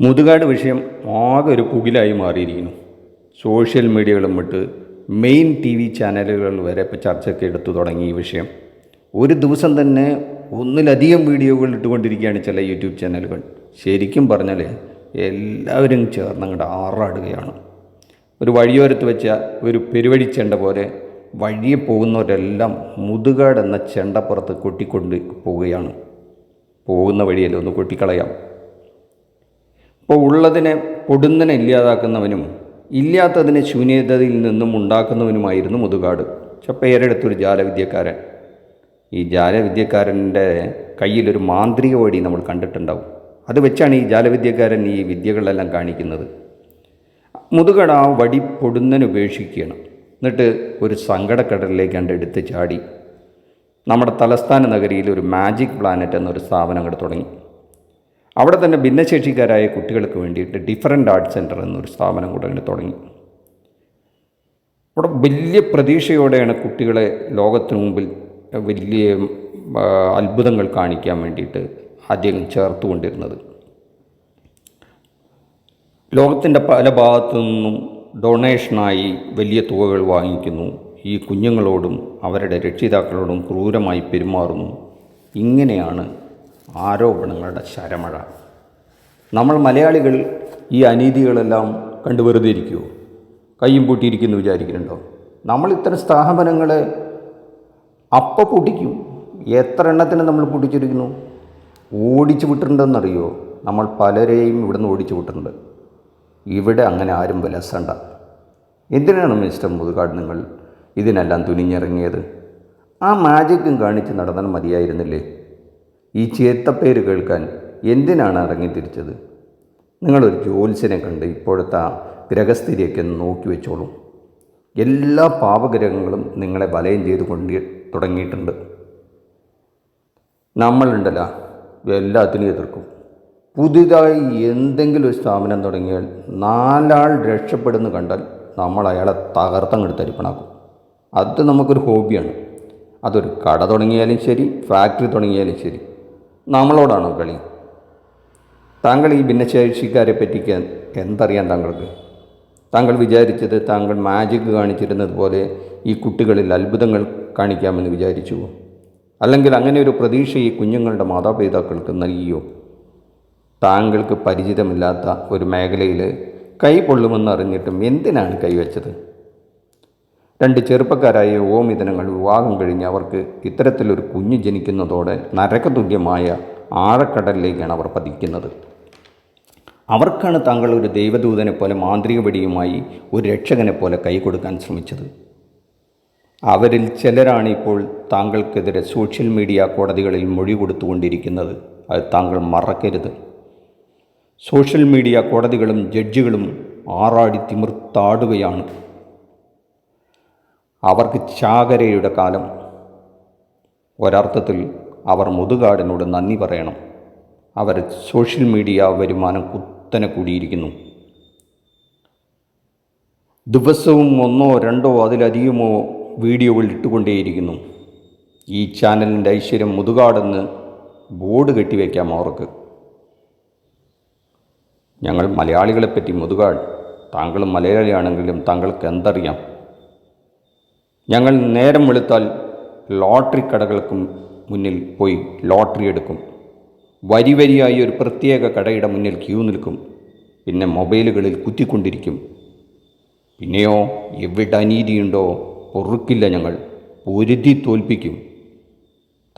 മുതുകാട് വിഷയം ആകെ ഒരു പുകിലായി മാറിയിരിക്കുന്നു. സോഷ്യൽ മീഡിയകളും വിട്ട് മെയിൻ ടി വി ചാനലുകൾ വരെ ഇപ്പോൾ ചർച്ചയ്ക്ക് എടുത്തു തുടങ്ങി ഈ വിഷയം. ഒരു ദിവസം തന്നെ ഒന്നിലധികം വീഡിയോകൾ ഇട്ടുകൊണ്ടിരിക്കുകയാണ് ചില യൂട്യൂബ് ചാനലുകൾ. ശരിക്കും പറഞ്ഞാൽ എല്ലാവരും ചേർന്ന് അങ്ങോട്ട് ആറാടുകയാണ്. ഒരു വഴിയോരത്ത് വെച്ച ഒരു പെരുവഴി ചെണ്ട പോലെ വഴിയെ പോകുന്നവരെല്ലാം മുതുകാട് എന്ന ചെണ്ടപ്പുറത്ത് കൊട്ടിക്കൊണ്ട് പോവുകയാണ്. പോകുന്ന വഴിയല്ലേ ഒന്ന് കൊട്ടിക്കളയാം. ഇപ്പോൾ ഉള്ളതിനെ പൊടുന്നനെ ഇല്ലാതാക്കുന്നവനും ഇല്ലാത്തതിനെ ശൂന്യതയിൽ നിന്നും ഉണ്ടാക്കുന്നവനുമായിരുന്നു മുതുകാട്. പക്ഷെ പേരെടുത്തൊരു ജാലവിദ്യക്കാരൻ. ഈ ജാലവിദ്യക്കാരന്റെ കയ്യിലൊരു മാന്ത്രിക വടി നമ്മൾ കണ്ടിട്ടുണ്ടാവും. അത് വെച്ചാണ് ഈ ജാലവിദ്യക്കാരൻ ഈ വിദ്യകളെല്ലാം കാണിക്കുന്നത്. മുതുകട ആ വടി പൊടുന്നനെ ഉപേക്ഷിക്കുകയാണ്. എന്നിട്ട് ഒരു സങ്കടക്കടലിലേക്ക് കണ്ട് എടുത്ത് ചാടി. നമ്മുടെ തലസ്ഥാന നഗരിയിൽ ഒരു മാജിക് പ്ലാനറ്റ് എന്നൊരു സ്ഥാപനം അങ്ങോട്ട് തുടങ്ങി. അവിടെ തന്നെ ഭിന്നശേഷിക്കാരായ കുട്ടികൾക്ക് വേണ്ടിയിട്ട് ഡിഫറന്റ് ആർട്ട് സെന്റർ എന്നൊരു സ്ഥാപനം കൂടെ തുടങ്ങി. അവിടെ വലിയ പ്രതീക്ഷയോടെയാണ് കുട്ടികളെ ലോകത്തിനു മുമ്പിൽ വലിയ അത്ഭുതങ്ങൾ കാണിക്കാൻ വേണ്ടിയിട്ട് ആദ്യം ചേർത്തുകൊണ്ടിരുന്നത്. ലോകത്തിന്റെ പല ഭാഗത്തു നിന്നും ഡൊണേഷനായി വലിയ തുകകൾ വാങ്ങിക്കുന്നു. ഈ കുഞ്ഞുങ്ങളോടും അവരുടെ രക്ഷിതാക്കളോടും ക്രൂരമായി പെരുമാറുന്നു. ഇങ്ങനെയാണ് ആരോപണങ്ങളുടെ ശരമഴ. നമ്മൾ മലയാളികൾ ഈ അനീതികളെല്ലാം കണ്ടു വെറുതെ ഇരിക്കുമോ കയ്യും പൂട്ടിയിരിക്കുന്നു വിചാരിക്കുന്നുണ്ടോ? നമ്മൾ ഇത്തരം സ്ഥാപനങ്ങളെ അപ്പം പൊട്ടിക്കും. എത്ര എണ്ണത്തിന് നമ്മൾ പൊട്ടിച്ചിരിക്കുന്നു? ഓടിച്ചു വിട്ടിട്ടുണ്ടെന്നറിയോ? നമ്മൾ പലരെയും ഇവിടുന്ന് ഓടിച്ചു വിട്ടിട്ടുണ്ട്. ഇവിടെ അങ്ങനെ ആരും വിലസണ്ട. എന്തിനാണ് മിസ്റ്റർ മുതുകാട് നിങ്ങൾ ഇതിനെല്ലാം തുനിഞ്ഞിറങ്ങിയത്? ആ മാജിക്കും കാണിച്ച് നടന്നാൽ മതിയായിരുന്നില്ലേ? ഈ ചേത്തപ്പേര് കേൾക്കാൻ എന്തിനാണ് ഇറങ്ങിത്തിരിച്ചത്? നിങ്ങളൊരു ജ്യോത്സ്യനെ കണ്ട് ഇപ്പോഴത്തെ ഗ്രഹസ്ഥിതിയൊക്കെ ഒന്ന് നോക്കി വെച്ചോളൂ. എല്ലാ പാപഗ്രഹങ്ങളും നിങ്ങളെ വലയം ചെയ്ത് കൊണ്ട് തുടങ്ങിയിട്ടുണ്ട്. നമ്മളുണ്ടല്ല എല്ലാത്തിനും എതിർക്കും. പുതിയതായി എന്തെങ്കിലും ഒരു സ്ഥാപനം തുടങ്ങിയാൽ നാലാൾ രക്ഷപ്പെടുന്നു കണ്ടാൽ നമ്മൾ അയാളെ തകർത്തങ്ങെടുത്ത് അരിപ്പണാക്കും അത് നമുക്കൊരു ഹോബിയാണ്. അതൊരു കട തുടങ്ങിയാലും ശരി ഫാക്ടറി തുടങ്ങിയാലും ശരി. നമ്മളോടാണോ കളി? താങ്കൾ ഈ ഭിന്നശേഷിക്കാരെ പറ്റിക്ക് എന്തറിയാം താങ്കൾക്ക്? താങ്കൾ വിചാരിച്ചത് താങ്കൾ മാജിക് കാണിച്ചിരുന്നത് പോലെ ഈ കുട്ടികളിൽ അത്ഭുതങ്ങൾ കാണിക്കാമെന്ന് വിചാരിച്ചു. അല്ലെങ്കിൽ അങ്ങനെ ഒരു പ്രതീക്ഷ ഈ കുഞ്ഞുങ്ങളുടെ മാതാപിതാക്കൾക്ക് നൽകിയോ? താങ്കൾക്ക് പരിചിതമില്ലാത്ത ഒരു മേഖലയിൽ കൈ പൊള്ളുമെന്ന് അറിഞ്ഞിട്ടും എന്തിനാണ് കൈവച്ചത്? രണ്ട് ചെറുപ്പക്കാരായ ഓമിതനങ്ങൾ വിവാഹം കഴിഞ്ഞ് അവർക്ക് ഇത്തരത്തിലൊരു കുഞ്ഞ് ജനിക്കുന്നതോടെ നരകതുല്യമായ ആഴക്കടലിലേക്കാണ് അവർ പതിക്കുന്നത്. അവർക്കാണ് താങ്കൾ ഒരു ദൈവദൂതനെ പോലെ മാന്ത്രിക വെടിയുമായി ഒരു രക്ഷകനെ പോലെ കൈ കൊടുക്കാൻ ശ്രമിച്ചത്. അവരിൽ ചിലരാണ് ഇപ്പോൾ താങ്കൾക്കെതിരെ സോഷ്യൽ മീഡിയ കോടതികളിൽ മൊഴി കൊടുത്തുകൊണ്ടിരിക്കുന്നത്. അത് താങ്കൾ മറക്കരുത്. സോഷ്യൽ മീഡിയ കോടതികളും ജഡ്ജികളും ആറാടി തിമിർത്താടുകയാണ്. അവർക്ക് ചാകരയുടെ കാലം. ഒരർത്ഥത്തിൽ അവർ മുതുകാടിനോട് നന്ദി പറയണം. അവർ സോഷ്യൽ മീഡിയ വരുമാനം കുത്തനെ കൂടിയിരിക്കുന്നു. ദിവസവും ഒന്നോ രണ്ടോ അതിലധികമോ വീഡിയോകൾ ഇട്ടുകൊണ്ടേയിരിക്കുന്നു. ഈ ചാനലിന്റെ ഐശ്വര്യം മുതുകാടെന്ന് ബോർഡ് കെട്ടിവെക്കാം അവർക്ക്. ഞങ്ങൾ മലയാളികളെപ്പറ്റി മുതുകാട് താങ്കളും മലയാളിയാണെങ്കിലും താങ്കൾക്ക് എന്തറിയാം? ഞങ്ങൾ നേരം വെളുത്താൽ ലോട്ടറി കടകൾക്കും മുന്നിൽ പോയി ലോട്ടറി എടുക്കും. വരി വരിയായി ഒരു പ്രത്യേക കടയുടെ മുന്നിൽ ക്യൂ നിൽക്കും. പിന്നെ മൊബൈലുകളിൽ കുത്തിക്കൊണ്ടിരിക്കും. പിന്നെയോ എവിടെ അനീതിയുണ്ടോ പൊറുക്കില്ല ഞങ്ങൾ. പൊരുതി തോൽപ്പിക്കും.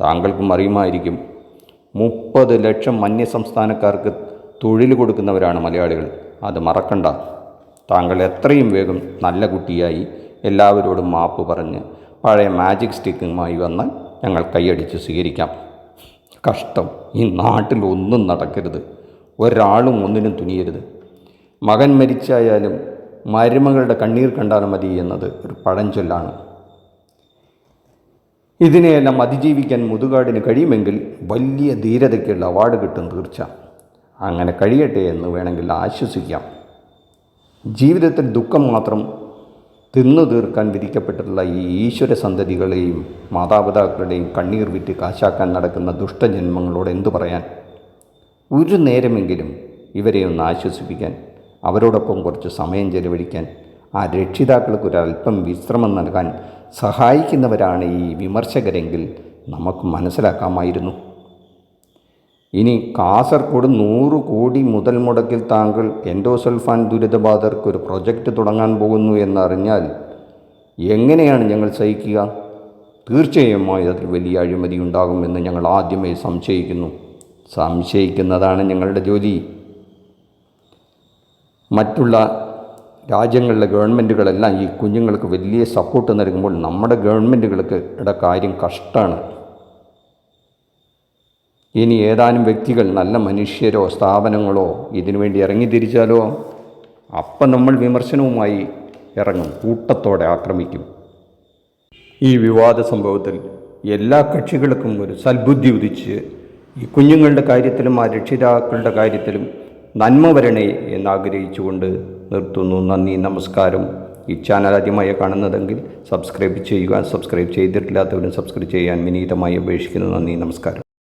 താങ്കൾക്കും അറിയുമായിരിക്കും. മുപ്പത് ലക്ഷം അന്യസംസ്ഥാനക്കാർക്ക് തൊഴിൽ കൊടുക്കുന്നവരാണ് മലയാളികൾ. അത് മറക്കണ്ട. താങ്കൾ എത്രയും വേഗം നല്ല കുട്ടിയായി എല്ലാവരോടും മാപ്പ് പറഞ്ഞ് പഴയ മാജിക് സ്റ്റിക്കുമായി വന്ന് ഞങ്ങൾ കൈയടിച്ച് സ്വീകരിക്കാം. കഷ്ടം. ഈ നാട്ടിൽ ഒന്നും നടക്കരുത്. ഒരാളും ഒന്നിനും തുനിയരുത്. മകൻ മരിച്ചായാലും മരുമകളുടെ കണ്ണീർ കണ്ടാൽ മതി എന്നത് ഒരു പഴഞ്ചൊല്ലാണ്. ഇതിനെയെല്ലാം അതിജീവിക്കാൻ മുതുകാടിന് കഴിയുമെങ്കിൽ വലിയ ധീരതയ്ക്കുള്ള അവാർഡ് കിട്ടും തീർച്ച. അങ്ങനെ കഴിയട്ടെ എന്ന് വേണമെങ്കിൽ ആശ്വസിക്കാം. ജീവിതത്തിൽ ദുഃഖം മാത്രം തിന്നു തീർക്കാൻ വിധിക്കപ്പെട്ടിട്ടുള്ള ഈ ഈശ്വര സന്തതികളെയും മാതാപിതാക്കളുടെയും കണ്ണീർ വിറ്റ് കാശാക്കാൻ നടക്കുന്ന ദുഷ്ടജന്മങ്ങളോട് എന്തു പറയാൻ? ഒരു നേരമെങ്കിലും ഇവരെ ഒന്ന് ആശ്വസിപ്പിക്കാൻ അവരോടൊപ്പം കുറച്ച് സമയം ചെലവഴിക്കാൻ ആ രക്ഷിതാക്കൾക്ക് ഒരല്പം വിശ്രമം നൽകാൻ സഹായിക്കുന്നവരാണ് ഈ വിമർശകരെങ്കിൽ നമുക്ക് മനസ്സിലാക്കാമായിരുന്നു. ഇനി കാസർഗോഡ് നൂറ് കോടി മുതൽ മുടക്കിൽ താങ്കൾ എൻഡോസൾഫാൻ ദുരിതബാധർക്ക് ഒരു പ്രൊജക്റ്റ് തുടങ്ങാൻ പോകുന്നു എന്നറിഞ്ഞാൽ എങ്ങനെയാണ് ഞങ്ങൾ സഹിക്കുക? തീർച്ചയായും അതിൽ വലിയ അഴിമതി ഉണ്ടാകുമെന്ന് ഞങ്ങൾ ആദ്യമേ സംശയിക്കുന്നു. സംശയിക്കുന്നതാണ് ഞങ്ങളുടെ ജോലി. മറ്റുള്ള രാജ്യങ്ങളിലെ ഗവൺമെന്റുകളെല്ലാം ഈ കുഞ്ഞുങ്ങൾക്ക് വലിയ സപ്പോർട്ട് നൽകുമ്പോൾ നമ്മുടെ ഗവൺമെന്റുകൾക്ക് ഇട കാര്യം കഷ്ടമാണ് ഇനി ഏതാനും വ്യക്തികൾ നല്ല മനുഷ്യരോ സ്ഥാപനങ്ങളോ ഇതിനു വേണ്ടി ഇറങ്ങി തിരിച്ചാലോ? അപ്പം നമ്മൾ വിമർശനവുമായി ഇറങ്ങും കൂട്ടത്തോടെ ആക്രമിക്കും. ഈ വിവാദ സംഭവത്തിൽ എല്ലാ കക്ഷികൾക്കും ഒരു സൽബുദ്ധി ഉദിച്ച് ഈ കുഞ്ഞുങ്ങളുടെ കാര്യത്തിലും ആ രക്ഷിതാക്കളുടെ കാര്യത്തിലും നന്മ വരണേ എന്നാഗ്രഹിച്ചുകൊണ്ട് നിർത്തുന്നു. നന്ദി നമസ്കാരം. ഈ ചാനൽ ആദ്യമായി കാണുന്നതെങ്കിൽ സബ്സ്ക്രൈബ് ചെയ്യുക സബ്സ്ക്രൈബ് ചെയ്തിട്ടില്ലാത്തവരും സബ്സ്ക്രൈബ് ചെയ്യാൻ വിനീതമായി അപേക്ഷിക്കുന്നു. നന്ദി നമസ്കാരം.